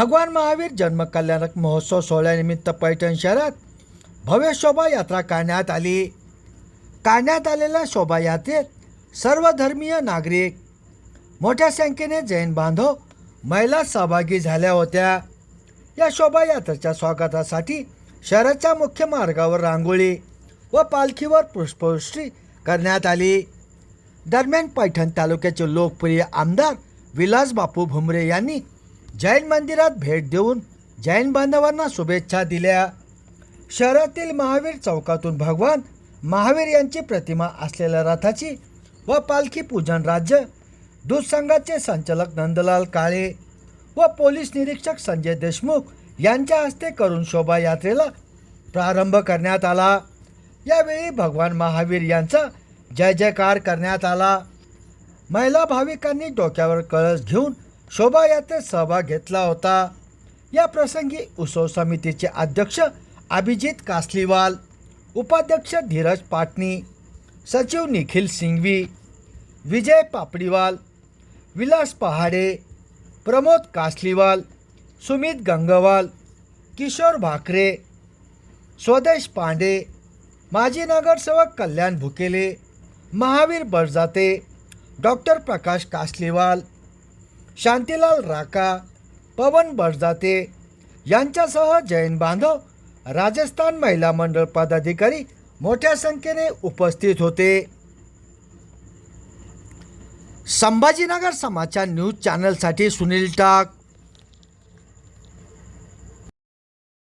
भगवान महावीर जन्मकल्याणक महोत्सव सोहळ्यानिमित्त पैठण शहरात भव्य शोभायात्रा काढण्यात आली. काढण्यात आलेल्या शोभायात्रेत सर्व धर्मीय नागरिक मोठ्या संख्येने जैन बांधव महिला सहभागी झाल्या होत्या. या शोभायात्रेच्या स्वागतासाठी शहराच्या मुख्य मार्गावर रांगोळी व पालखीवर पुष्पवृष्टी करण्यात आली. दरम्यान पैठण तालुक्याचे लोकप्रिय आमदार विलास बापू भुमरे यांनी जैन मंदिरात भेट देऊन जैन बांधवांना शुभेच्छा दिल्या. शहरातील महावीर चौकातून भगवान महावीर यांची प्रतिमा असलेल्या रथाची व पालखी पूजन राज्य दूध संघाचे संचालक नंदलाल काळे व पोलीस निरीक्षक संजय देशमुख यांच्या हस्ते करून शोभायात्रेला प्रारंभ करण्यात आला. यावेळी भगवान महावीर यांचा जय जयकार करण्यात आला. महिला भाविकांनी डोक्यावर कळस घेऊन शोभायात्रेत सहभाग घेतला होता. या प्रसंगी उत्सव समितीचे अध्यक्ष अभिजित कासलीवाल उपाध्यक्ष धीरज पाटणी सचिव निखिल सिंघवी विजय पापडीवाल विलास पहाडे प्रमोद कासलीवाल सुमित गंगवाल किशोर भाकरे स्वदेश पांडे माजी नगरसेवक कल्याण भुकेले महावीर बरजाते डॉक्टर प्रकाश कासलीवाल शांतीलाल राका पवन बडजाते यांच्यासह जैन बांधव राजस्थान महिला मंडळ पदाधिकारी मोठ्या संख्येने उपस्थित होते. संभाजीनगर समाचार न्यूज चॅनलसाठी सुनील टाक.